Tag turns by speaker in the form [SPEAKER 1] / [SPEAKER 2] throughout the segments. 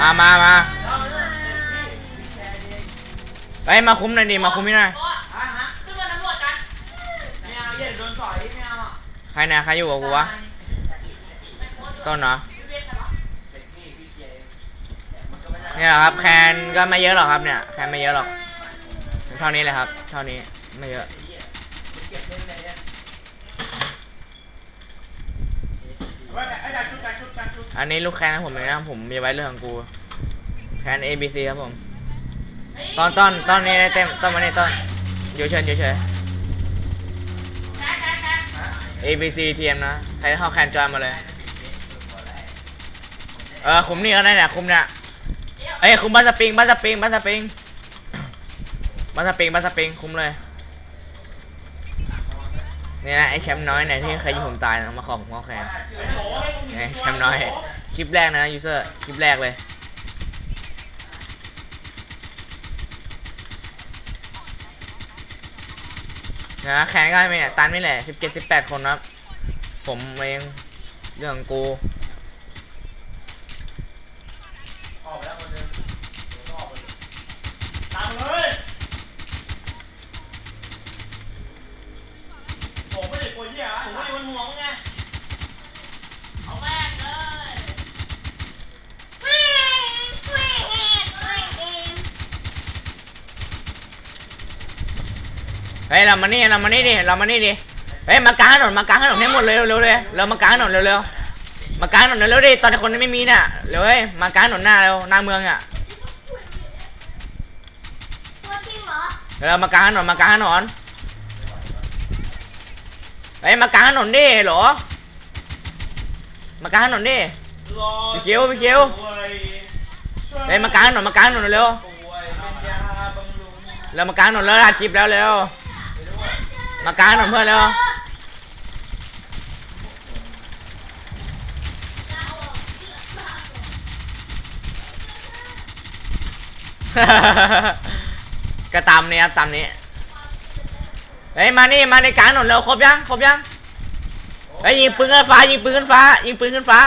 [SPEAKER 1] มามามาเฮ้ยมาคุ้มหน่อยดิมาคุ้มพี่หน่อย
[SPEAKER 2] โอ๊ะ
[SPEAKER 3] ฮะฮะ
[SPEAKER 2] ขึ้นมาตำรวจกัน
[SPEAKER 3] ไม่เอาอย่าโดนสอยไม่เอาอะ
[SPEAKER 1] ใครนะใครอยู่กับกูวะต้นเนาะ
[SPEAKER 2] เรียกใครวะ
[SPEAKER 1] เนี่ยครับแคนก็ไม่เยอะหรอกครับเนี่ยแคนไม่เยอะหรอกเท่านี้เลยครับ เท่านี้ไม่เยอะ
[SPEAKER 3] ไว้ไอ้ดักจุดดักจุดดักจุด
[SPEAKER 1] อันนี้ลูกแคนของผมเองนะผมมีไว้เรื่องของกู แคน A B C ครับผม ตอนต้นต้นนี้ได้เต็มต้นมาในต้นอยู่เฉยอยู่เฉย
[SPEAKER 2] แท็กแท็กแท็ก
[SPEAKER 1] A B C T M นะใครเข้าแคนจอยมาเลย เออคุมนี่ก็ได้เนี่ยคุมเนี่ยเอ้ยคุมบัสปริงบัสปริงบัสปริงบัสปริงบัสปริงคุมเลยนี่นะไอ้แชมป์น้อยเนี่ยที่เคยยิงผมตายนะมาขอผมเข้าแคน
[SPEAKER 3] ไอ้โหไอ้
[SPEAKER 1] แชมป์น้อยคลิปแรกนะยูเซอร์คลิปแรกเลย นะแคนก็ไม่เนี่ยตันไม่แหละสิบเจ็ดสิบแปดคนครับ ผมเองเรื่องกู
[SPEAKER 3] เฮ้
[SPEAKER 1] ยเรามานี่เรามานี่ดิเรามานี่ดิเฮ้ยมากลางถนนมากลางถนนให้หมดเลยเร็วๆเลยเรามากลางถนนเร็วๆมากลางถนนเร็วๆดิตอนนี้คนไม่มีเนี่ยเร็วเฮ้ยมากลางถนนหน้าเร็วหน้าเมืองอะเร็วมากลางถนนมากลางถนนเฮ้ยมากลางถนนดิเหรอมากลางถนนดิพี่เขียวพี่เขียวเฮ้ยมากลางถนนมากลางถนนเร็ว
[SPEAKER 3] เป็นยา
[SPEAKER 1] มากลางถนนแล้วอาชีพแล้วเร็ว มากลางถนนเพื่อนเร็วก็ตามนี้ครับตามนี้เฮ้ยมานี่มาในกลางถนนเร็วครบยังครบยังเฮ้ยยิงปืนขึ้นฟ้ายิงปืนขึ้นฟ้ายิงปืนขึ้นฟ้า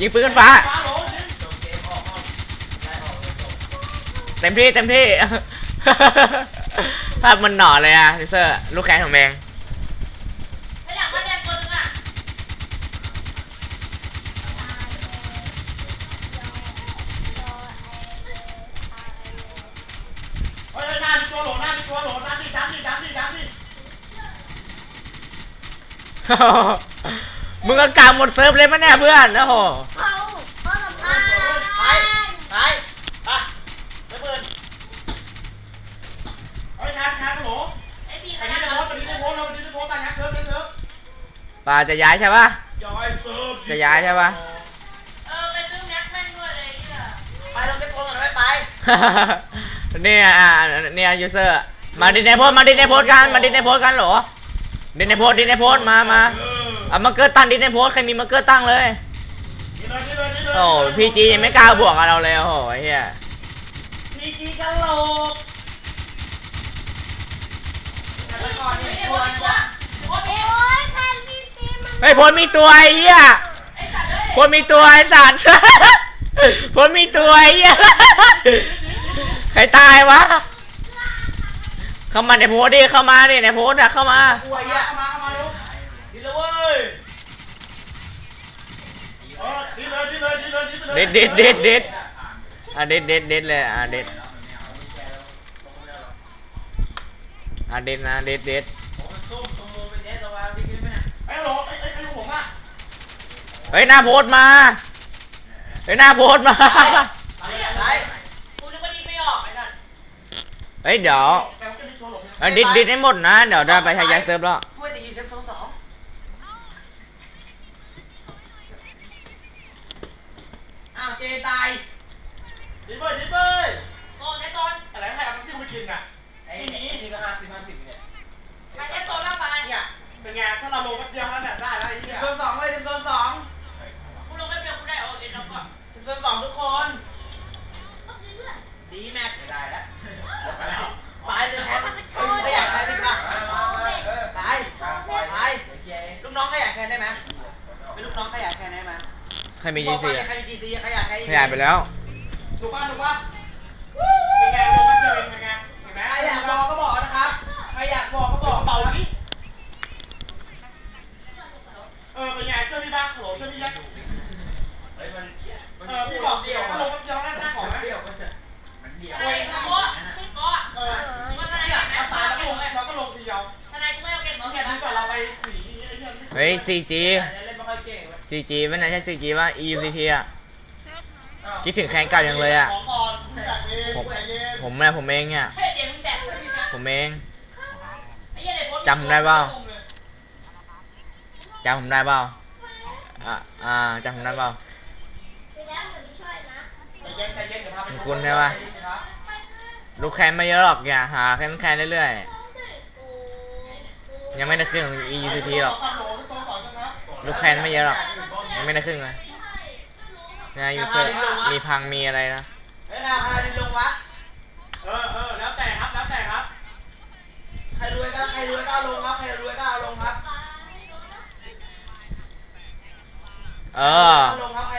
[SPEAKER 1] ยิงปืนขึ้นฟ้า เต็มที่เต็มที่ ภาพมันหน่อเลยอะลิเซอร์ลูกแขนของแมง
[SPEAKER 2] ไอ้หลังบ้านแดงตัวนึงอะ
[SPEAKER 3] เฮ้ยหน้ามีตัวโหลหน้ามีตัวโหลหน้าที่สามที่สามที่สามที่
[SPEAKER 1] มึงก็กลางหมดเซิร์ฟเลยมั้ยเนี่ยเพื่อนโอ้โห
[SPEAKER 3] ปา
[SPEAKER 1] จะย้ายใช่ปะ
[SPEAKER 3] ย้ายเซิร์ฟ
[SPEAKER 1] จะย้ายใช่ปะ
[SPEAKER 2] เออไปซื้อแม็กแม่งด้วยเลยเนี่ย
[SPEAKER 3] ไปเราได้โพสต์ก่อนไม่ไป
[SPEAKER 1] เนี่ยอ่าเนี่ยยูเซอร์ มาดินในโพสต์มาดินในโพสต์กัน มาดินในโพสต์กันเหรอ ดินในโพสต์ดินในโพสต์มามา
[SPEAKER 3] เออ
[SPEAKER 1] เอามาเกอร์ตั้งดินในโพสต์ใครมีมาเกอร์ตั้งเลย
[SPEAKER 3] นี่เลยนี่เลยนี่เลย
[SPEAKER 1] โอ้พีจียังไม่กล้าบวกกับเราเลยโอ้โหไอ้เฮีย
[SPEAKER 3] พีจีกันโหลกแล้วก่อน
[SPEAKER 2] เฮ้
[SPEAKER 3] นี่
[SPEAKER 2] ย
[SPEAKER 3] คว
[SPEAKER 2] ไอ้
[SPEAKER 3] ร
[SPEAKER 2] ตัวโคตรมี
[SPEAKER 1] เฮ้ยพลมีตัวไอ้เหี้ย
[SPEAKER 2] ไอ้สัตว์เอ้ย
[SPEAKER 1] พลมีตัวไอ้สัตว์ พลมีตัวไอ้เหี้ยใครตายวะ เข้ามาในโพสต์ดิเข้ามาดิในโพสต์อะเข้ามา
[SPEAKER 3] กลัวอะมาเข้ามาเร็วดีเลยเว้ยเออดีเลยดีเลยดีเลยดีเลย
[SPEAKER 1] เด็ดเด็ดเด็ดเด็ดอะเด็ดเด็ดเด็ดเลยอะเด็ดอะเด็ดนะเด็ดเด็ด
[SPEAKER 3] ไอ้โหลไอ้ไอ้ไอ้ผมอะ
[SPEAKER 1] เฮ้ยหน้าโพสต์มา เฮ้ยหน้าโพสต์มา
[SPEAKER 3] ไป
[SPEAKER 2] กูนึกว่ายิงไม่ออกไอ้สัตว์
[SPEAKER 1] เฮ้ยเดี๋ยว
[SPEAKER 3] แกมันก็มีตัวหลง
[SPEAKER 1] เอ้ยดิดดิดให้หมดนะ เดี๋ยวได้ไปทายายเซิร์ฟแล้ว
[SPEAKER 3] ช่วยตีเซฟสองสองอ้าวเจตายดีเบ้ยดีเบ้ย
[SPEAKER 2] โอ้ไอ้โซน
[SPEAKER 3] อะไรให้เอาไปซิ่งไปกินน่ะ
[SPEAKER 4] ไอ้นี่ก็ห้า
[SPEAKER 3] ไงถ้าเราลงก็เดียวแล้วเนี่ยได้แล้วไอ้เหี้ย
[SPEAKER 4] โซนสองเลยโซนสอง
[SPEAKER 2] กูลงไม่เปรี้ยวกูได้เอาเอ็นแล้วก่อน
[SPEAKER 4] โซนสองทุกคน
[SPEAKER 3] ดีแม็ก
[SPEAKER 4] ไม่ได้แล้ว
[SPEAKER 3] ไปเลยแฮะ
[SPEAKER 4] ไม่อยากใช้ดีกว่าไปไปไปลูกน้องขยันแทนได้ไหมเป็นลูกน้องขยันแทนได้ไหม
[SPEAKER 1] ขรมีจีซี
[SPEAKER 4] ใครมีจีซีใครอยากใคร
[SPEAKER 1] ขยายไปแล้ว
[SPEAKER 3] ถูกป่ะถูกป่ะเป็นไงลงมาเจอเป็นไงเห็นไหม
[SPEAKER 4] ใครอยากบอกก็บอกนะครับใครอยากบอกก็บอก
[SPEAKER 3] เบาดิ เออเป็นไงเจ้าพี่บ้างโหเจ้าพี่ยักษ์
[SPEAKER 4] เฮ้ยมัน
[SPEAKER 3] เออพี่บอกเดียวลงมาเดียวหน้าหน้าของไหม
[SPEAKER 4] เดียวมันมันเดียว
[SPEAKER 2] ทนายโบ๊ะโบ๊ะ
[SPEAKER 3] เออ
[SPEAKER 2] ว่าทนาย
[SPEAKER 3] เนี่ย
[SPEAKER 2] เก่งไหม
[SPEAKER 3] เอาตายแล้วก็ลงแล้วก็ลงทีเดียว
[SPEAKER 2] ทนายกูไม่เอาเก่งเหมือน
[SPEAKER 3] แค่
[SPEAKER 2] กัน
[SPEAKER 3] นี้ก่อนเราไปหนีไอ้เหี้ย
[SPEAKER 1] เฮ้ย 4G
[SPEAKER 4] เล่นไม่ค่อยเก่งเว้ย
[SPEAKER 1] 4G ไม่น่าใช่ 4G ว่า EUCT อะคิดถึงแคนเก่ายังเลยอะ
[SPEAKER 3] ของก่อนจัดเอง
[SPEAKER 1] ผม
[SPEAKER 3] ใจเย็น
[SPEAKER 1] ผมเนี่ยผมเองเนี่ย
[SPEAKER 2] เฮ้ยเดี๋ยวมึงแตกเลยนะ
[SPEAKER 1] ผมเอง
[SPEAKER 2] ไอ้เหี้ยเดี๋ยวโบ๊ะ
[SPEAKER 1] จำได้เปล่า จำผมได้เปล่าอ่าอ่าจำผมได้เปล่า
[SPEAKER 3] ใจเย็นใจเย็นเดี๋ยว
[SPEAKER 1] คุณใช่ปะลูกแคนไม่เยอะหรอกอย่าหาแคนแคนเรื่อยๆ ยังไม่ได้ครึ่งของ EUCT หรอก ลูกแคนไม่เยอะหรอก ยังไม่ได้ครึ่งเลยนะยูเซอร์มีพังมีอะไรนะ
[SPEAKER 4] เฮ้ยใครใครลงวะ
[SPEAKER 3] เออเออแล้วแต่ครับแล้วแต่ครับ
[SPEAKER 4] ใครรวยก็ใครรวยก็ลงครับใครรวย เอ
[SPEAKER 1] อ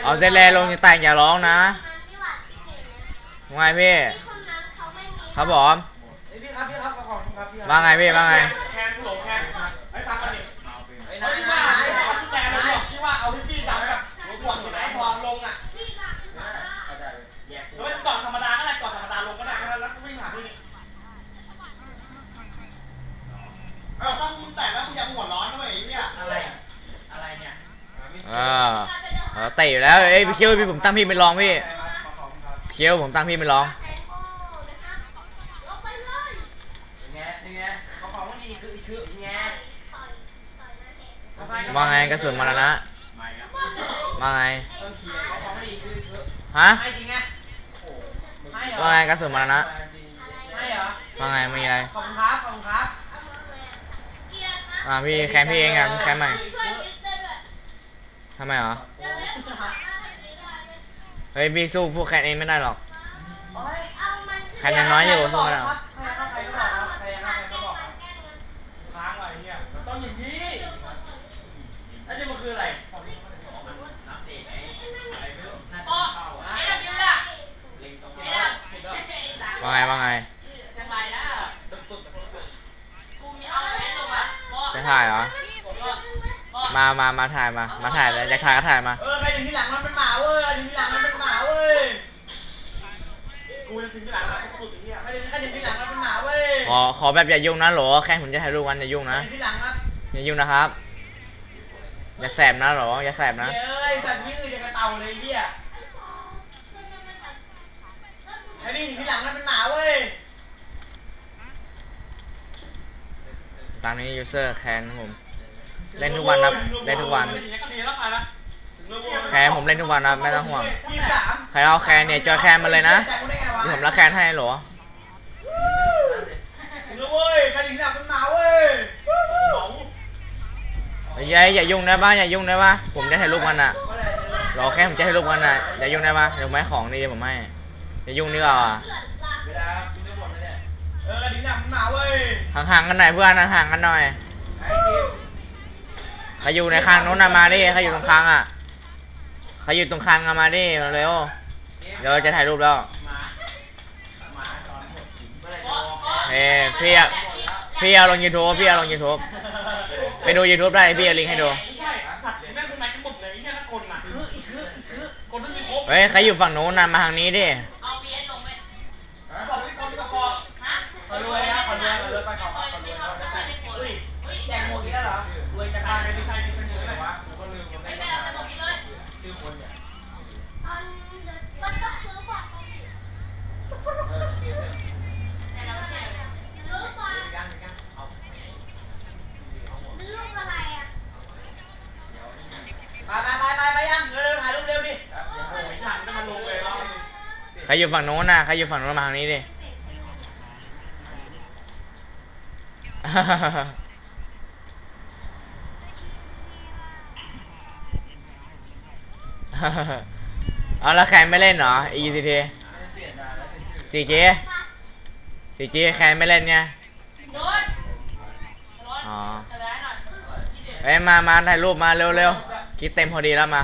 [SPEAKER 1] เอาเซเลลงจะแต่งอย่าร้องนะว่าไงพี่ ครับผม
[SPEAKER 4] เฮ้ยพี่ครับพี่ครับขอบคุณครับพี่ครับ
[SPEAKER 1] ว่าไงพี่ว่าไง
[SPEAKER 3] แคนกูหลงแคนไอ้ฟังกันดิ
[SPEAKER 4] เฮ้ย
[SPEAKER 3] ไอ้
[SPEAKER 4] นาย
[SPEAKER 3] ที่
[SPEAKER 4] นา
[SPEAKER 3] ว่าย ไอ้ที่ว่าชุดแดงเลยบอกที่ว่าเอาพี่พี่ดำกับหัวบวกอยู่ไหนพอลงอะแล้วมันกอดธรรมดาก็ได้กอดธรรมดาลงก็ได้แล้วก็วิ่งหาพี่นี่เออต้องมึงแต่งแล้วมึงอย่าหัวร้อนด้วยไอ้เนี่ย
[SPEAKER 4] อะไรอะไรเนี่ย
[SPEAKER 1] เออเอยู่แล้วเอ้ยพี่เคียวพี่ผมตั้งพี่เป็นรองพี่เคียวผมตั้งพี่เป็นรอง
[SPEAKER 4] ยังไงยังไงของของมันดีคือคือยังไง
[SPEAKER 1] ว่าไงกระสุนมาแล้วนะว่าไงฮะ
[SPEAKER 4] ให้จริงไงให้เหรอ
[SPEAKER 1] ว่าไงกระสุนมาแล้วนะ
[SPEAKER 4] ให้เหรอ
[SPEAKER 1] ว่าไงมีอะไร
[SPEAKER 4] อ่า
[SPEAKER 1] พี่แคนพี่เองอะแคนใหม่ทำไมเหรอ ฮ้ยพี่สู้พวกแคนเองไม่ได้หรอกแคนยังน้อยอยู่สู้ไม่ได้หรอก
[SPEAKER 4] ใครเข้าใครก็บอกครับใครเข้าใครก็บอกครับ
[SPEAKER 3] ค้างอะไรเนี่ย
[SPEAKER 4] ต้องอย่างนี้แล้วนี่มันคืออะไร
[SPEAKER 2] โบ๊ะไอ้ดำยืนอะไอ้ดำ
[SPEAKER 1] ว่าไงว่าไง
[SPEAKER 2] จังไรนะกูมีเอาแพ้ลงอะโบ๊ะ
[SPEAKER 1] จะถ่ายเหรอ
[SPEAKER 2] โบ๊ะ
[SPEAKER 1] มามามาถ่ายมา มาถ่ายเลยอยากถ่ายก็ถ่ายมา
[SPEAKER 4] เออใครอยู่ที่หลังมัน
[SPEAKER 1] ขอขอแบบอย่ายุ่งนะโหลแค่ผมจะถ่ายรูปวันอย่ายุ่ง
[SPEAKER 4] ใคร
[SPEAKER 1] นะ
[SPEAKER 4] อยู่ที่หลังครับ
[SPEAKER 1] อย่ายุ่งนะครับ อย่าแสบนะโหลอย่าแสบนะ
[SPEAKER 4] เอ้ยสัตว์วิ่งเลยจะกระเต่าเลยเหี้ยไอ้นี่อยู่ที่หลังมันเป็นหมาเว้ย
[SPEAKER 1] ตามนี้ยูเซอร์แคนผมเล่นทุกวันครับเล่นทุกวัน
[SPEAKER 3] อย่างเงี้ยก็ดีแล้วไปนะ
[SPEAKER 1] แคนผมเล่นทุกวันนะไม่ต้องห่วง
[SPEAKER 4] ที่สาม
[SPEAKER 1] ใครเอาแคนเนี่ยจอยแคนมาเลยนะ
[SPEAKER 4] แต่กูได้ไงวะ
[SPEAKER 1] เดี๋ยวผมรักแคนให้โหล
[SPEAKER 4] ถึงแล้วเว้ยใครอยู่ที่หลังเป็นหมาเว้ย
[SPEAKER 3] เหมา
[SPEAKER 1] อย่าอย่ายุ่งได้ป่ะอย่ายุ่งได้ป่ะผมจะถ่ายรูปมันอะรอแค่ผมจะถ่ายรูปมันอะอย่ายุ่งได้ป่ะเดี๋ยวไม่ของนี่ผมให้อย่ายุ่งนี่ก่อน
[SPEAKER 4] เวลาคุณได้หมดเลยเนี่ยเออใครอยู่ที่หลังเป็นหมาเว้ย
[SPEAKER 1] ห่างๆกันหน่อยเพื่อนห่างๆกันหน่อย
[SPEAKER 4] ไอ้เกม
[SPEAKER 1] ใครอยู่ในคางนู้นน่ะมาดิใครอยู่ตรงคางอะใครอยู่ตรงคางอะมาดิเร็วเดี๋ยวจะถ่ายรูปแล้ว
[SPEAKER 4] หมาหมาตอนหมดเมื่อไหร่จะ
[SPEAKER 2] โบ๊ะ
[SPEAKER 4] บอก
[SPEAKER 2] โบ๊ะ
[SPEAKER 1] เอ้ยพี่อะพี่เอาลง YouTube พี่เอาลง YouTube ไปดู YouTube ได้พี่เอาลิงก์ให้ดู
[SPEAKER 3] ไม่ใช่สัตว์แม่งเป็นไม้กันหมดเลยไอ้เหี้ยนักกลน่ะ
[SPEAKER 4] คืออีกคืออีกคือ
[SPEAKER 3] คนที่มีครบ
[SPEAKER 1] เฮ้ย ใครอยู่ฝั่งนู้นน่ะมาทางนี้ดิ
[SPEAKER 3] ใครอ
[SPEAKER 4] ยู่
[SPEAKER 5] ฝั่ง
[SPEAKER 3] โน้น
[SPEAKER 1] น่ะใครอยู่ฝั่งโน้นมาทางนี้ดิเอาล้วแคนไม่เล่นเหรอ EUCT
[SPEAKER 4] เปลี่ยนนานแล้วเป็นชื่อ
[SPEAKER 1] 4G 4G แคนไม่เล่นไง
[SPEAKER 2] โดนโดน
[SPEAKER 1] อ๋อ
[SPEAKER 2] เอด
[SPEAKER 1] เอ้ยมา มาถ่ายรูปมาเร็วๆ คิดเต็มพอดีแล้วมา